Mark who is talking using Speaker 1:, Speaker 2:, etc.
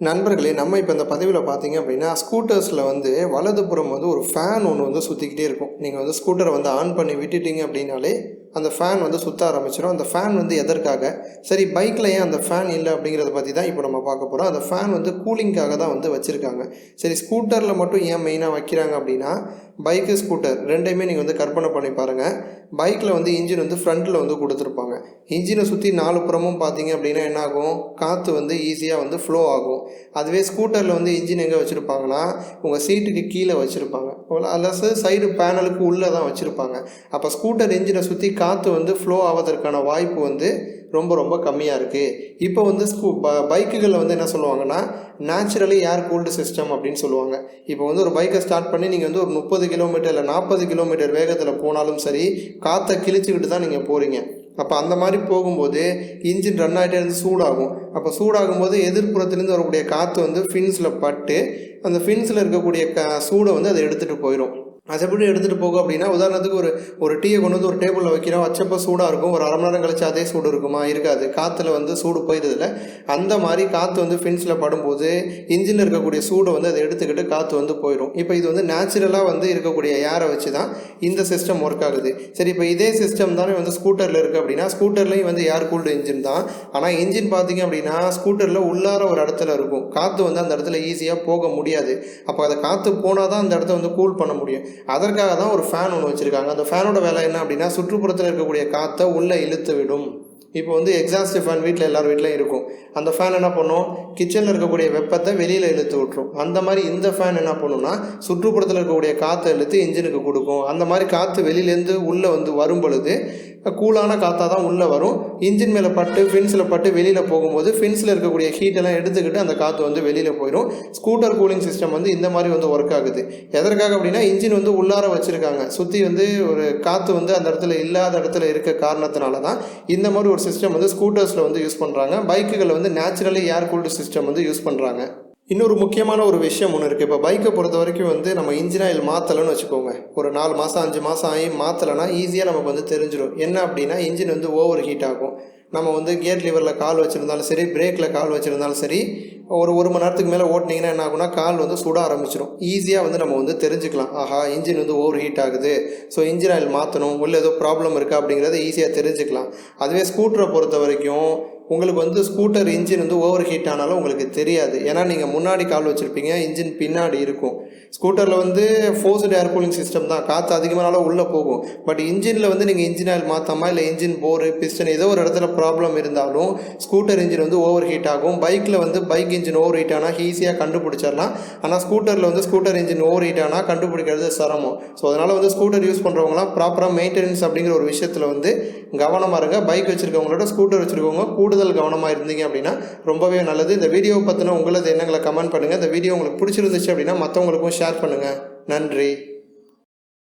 Speaker 1: நண்பர்களே நம்ம இப்போ இந்த பதிவில் பார்த்தீங்க அப்படின்னா ஸ்கூட்டர்ஸில் வந்து வலதுபுறம் வந்து ஒரு ஃபேன் ஒன்று வந்து சுற்றிக்கிட்டே இருக்கும். நீங்கள் வந்து ஸ்கூட்டரை வந்து ஆன் பண்ணி விட்டுட்டீங்க அப்படின்னாலே அந்த ஃபேன் வந்து சுற்ற ஆரம்பிச்சிடும் அந்த ஃபேன் வந்து எதற்காக? சரி பைக்கில் ஏன் அந்த ஃபேன் இல்லை அப்படிங்கிறத பற்றி தான் இப்போ நம்ம பார்க்க போகிறோம் அந்த ஃபேன் வந்து கூலிங்காக தான் வந்து வச்சுருக்காங்க. சரி ஸ்கூட்டரில் மட்டும் ஏன் மெயினாக வைக்கிறாங்க அப்படின்னா பைக்கு ஸ்கூட்டர் ரெண்டையுமே நீங்கள் வந்து கற்பனை பண்ணி பாருங்கள் பைக்கில் வந்து இன்ஜின் வந்து ஃப்ரண்ட்டில் வந்து கொடுத்துருப்பாங்க. இன்ஜினை சுற்றி நாலு புறமும் பார்த்தீங்க அப்படின்னா என்ன ஆகும்? காற்று வந்து ஈஸியாக வந்து ஃப்ளோ ஆகும். அதுவே ஸ்கூட்டரில் வந்து இன்ஜின் எங்கே வச்சுருப்பாங்கன்னா உங்கள் சீட்டுக்கு கீழே வச்சுருப்பாங்க. அல்லது சைடு பேனலுக்கு உள்ளே தான் வச்சுருப்பாங்க. அப்போ ஸ்கூட்டர் இன்ஜினை சுற்றி காற்று வந்து ஃப்ளோ ஆவதற்கான வாய்ப்பு வந்து ரொம்ப ரொம்ப கம்மியாக இருக்குது இப்போ வந்து ஸ்கூ ப பைக்குகளில் வந்து என்ன சொல்லுவாங்கன்னா நேச்சுரலி ஏர் கூல்டு சிஸ்டம் அப்படின்னு சொல்லுவாங்க. இப்போ வந்து ஒரு பைக்கை ஸ்டார்ட் பண்ணி நீங்கள் வந்து ஒரு முப்பது கிலோமீட்டர் இல்லை நாற்பது கிலோமீட்டர் வேகத்தில் போனாலும் சரி காற்றை கிழிச்சிக்கிட்டு தான் நீங்கள் போகிறீங்க அப்போ அந்த மாதிரி போகும்போது இன்ஜின் ரன் ஆகிட்டே இருந்து சூடாகும். அப்போ சூடாகும் போது எதிர்ப்புறத்துலேருந்து வரக்கூடிய காற்று வந்து ஃபின்ஸில் பட்டு அந்த ஃபின்ஸில் இருக்கக்கூடிய க சூடை வந்து அதை எடுத்துகிட்டு போயிடும் அது எடுத்துகிட்டு போகும் அப்படின்னா உதாரணத்துக்கு ஒரு ஒரு டீயை கொண்டு வந்து ஒரு டேபிளில் வைக்கிறோம். வச்சப்போ சூடாக இருக்கும். ஒரு அரை மணி நேரம் கழிச்சு அதே சூடு இருக்குமா? இருக்காது. காற்றுல வந்து சூடு போயிடுதில்ல அந்த மாதிரி காற்று வந்து ஃபின்ஸில் படும்போது இன்ஜினில் இருக்கக்கூடிய சூடை வந்து அதை எடுத்துக்கிட்டு காற்று வந்து போயிடும் இப்போ இது வந்து நேச்சுரலாக வந்து இருக்கக்கூடிய ஏரை வச்சு தான் இந்த சிஸ்டம் ஒர்க் ஆகுது. சரி இப்போ இதே சிஸ்டம் தானே வந்து ஸ்கூட்டரில் இருக்குது அப்படின்னா ஸ்கூட்டர்லேயும் வந்து ஏர் கூல்டு இன்ஜின் தான். ஆனால் இன்ஜின் பார்த்தீங்க அப்படின்னா ஸ்கூட்டரில் உள்ளார ஒரு இடத்துல இருக்கும். காற்று வந்து அந்த இடத்துல ஈஸியாக போக முடியாது. அப்போ அதை காற்று போனால் தான் அந்த இடத்த வந்து கூல் பண்ண முடியும். அதற்காக தான் ஒரு ஃபேன் ஒன்று வச்சுருக்காங்க. அந்த ஃபேனோட வேலை என்ன அப்படின்னா சுற்றுப்புறத்தில் இருக்கக்கூடிய காற்றை உள்ளே இழுத்து விடும் இப்போ வந்து எக்ஸாஸ்ட் ஃபேன் வீட்டில் எல்லார் வீட்லையும் இருக்கும். அந்த ஃபேன் என்ன பண்ணும்? கிச்சனில் இருக்கக்கூடிய வெப்பத்தை வெளியில் இழுத்து விட்டுரும். அந்த மாதிரி இந்த ஃபேன் என்ன பண்ணும்னா சுற்றுப்புறத்தில் இருக்கக்கூடிய காற்றை இழுத்து இன்ஜினுக்கு கொடுக்கும். அந்த மாதிரி காற்று வெளியிலேருந்து உள்ளே வந்து வரும் பொழுது கூலான காற்றாக தான் உள்ளே வரும். இன்ஜின் மேலே பட்டு ஃபின்ஸில் பட்டு வெளியில் போகும்போது ஃபின்ஸில் இருக்கக்கூடிய ஹீட்டெல்லாம் எடுத்துக்கிட்டு அந்த காற்று வந்து வெளியில் போயிடும் ஸ்கூட்டர் கூலிங் சிஸ்டம் வந்து இந்த மாதிரி வந்து ஒர்க் ஆகுது. எதற்காக அப்படின்னா இன்ஜின் வந்து உள்ளார வச்சுருக்காங்க. சுற்றி வந்து ஒரு காற்று வந்து அந்த இடத்துல இல்லாத இடத்துல இருக்க காரணத்தினால தான் இந்த மாதிரி ஒரு சிஸ்டம் வந்து ஸ்கூட்டர்ஸில் வந்து யூஸ் பண்ணுறாங்க பைக்குகளில் வந்து நேச்சுரலி ஏர் கூல்டு சிஸ்டம் வந்து யூஸ் பண்ணுறாங்க இன்னொரு முக்கியமான ஒரு விஷயம் ஒன்று இருக்குது இப்போ பைக்கை பொறுத்த வரைக்கும் வந்து நம்ம இன்ஜின் ஆயில் மாற்றலைன்னு வச்சுக்கோங்க. ஒரு நாலு மாதம் அஞ்சு மாதம் ஆகி மாற்றலைன்னா ஈஸியாக நமக்கு வந்து தெரிஞ்சிடும். என்ன அப்படின்னா இன்ஜின் வந்து ஓவர் ஹீட் ஆகும். நம்ம வந்து கியர் லிவரில் கால் வச்சுருந்தாலும் சரி பிரேக்கில் கால் வச்சுருந்தாலும் சரி ஒரு ஒரு மணி நேரத்துக்கு மேலே ஓட்டினீங்கன்னா என்ன ஆகுனா கால் வந்து சுட ஆரம்பிச்சிடும் ஈஸியாக வந்து நம்ம வந்து தெரிஞ்சுக்கலாம். ஆஹா இன்ஜின் வந்து ஓவர் ஹீட் ஆகுது. ஸோ இன்ஜின் ஆயில் மாற்றணும் உள்ள ஏதோ ப்ராப்ளம் இருக்கா அப்படிங்கிறத ஈஸியாக தெரிஞ்சுக்கலாம். அதுவே ஸ்கூட்டரை பொறுத்த வரைக்கும் உங்களுக்கு வந்து ஸ்கூட்டர் இன்ஜின் வந்து ஓவர் ஹீட் ஆனாலும் உங்களுக்கு தெரியாது. ஏன்னா நீங்கள் முன்னாடி கால் வச்சுருப்பீங்க இன்ஜின் பின்னாடி இருக்கும். ஸ்கூட்டரில் வந்து ஃபோர்ஸ்டு ஏர் கூலிங் சிஸ்டம் தான். காற்று அதிகமானாலும் உள்ளே போகும். பட் இன்ஜினில் வந்து நீங்கள் இன்ஜின் ஆயில் மாற்றாமல் இல்லை இன்ஜின் போரு பிஸ்டன் ஏதோ ஒரு இடத்துல ப்ராப்ளம் இருந்தாலும் ஸ்கூட்டர் இன்ஜின் வந்து ஓவர் ஹீட் ஆகும். பைக்கில் வந்து பைக் இன்ஜின் ஓவர் ஹீட் ஆனால் ஈஸியாக கண்டுபிடிச்சிடலாம். ஆனால் ஸ்கூட்டரில் வந்து ஸ்கூட்டர் இன்ஜின் ஓவர் ஹீட் ஆனால் கண்டுபிடிக்கிறது சிரமம். ஸோ அதனால் வந்து ஸ்கூட்டர் யூஸ் பண்ணுறவங்களாம் ப்ராப்பராக மெயின்டெனன்ஸ் அப்படிங்கிற ஒரு விஷயத்தில் வந்து கவனமாக இருங்க. பைக் வச்சுருக்கவங்களோட ஸ்கூட்டர் வச்சுருக்கவங்க கூட கூடுதல் கவனமாக இருந்தீங்க அப்படின்னா ரொம்பவே நல்லது. இந்த வீடியோ பற்றின உங்களது எண்ணங்களை கமெண்ட் பண்ணுங்கள் இந்த வீடியோ உங்களுக்கு பிடிச்சிருந்துச்சு அப்படின்னா மற்றவங்களுக்கும் ஷேர் பண்ணுங்கள் நன்றி.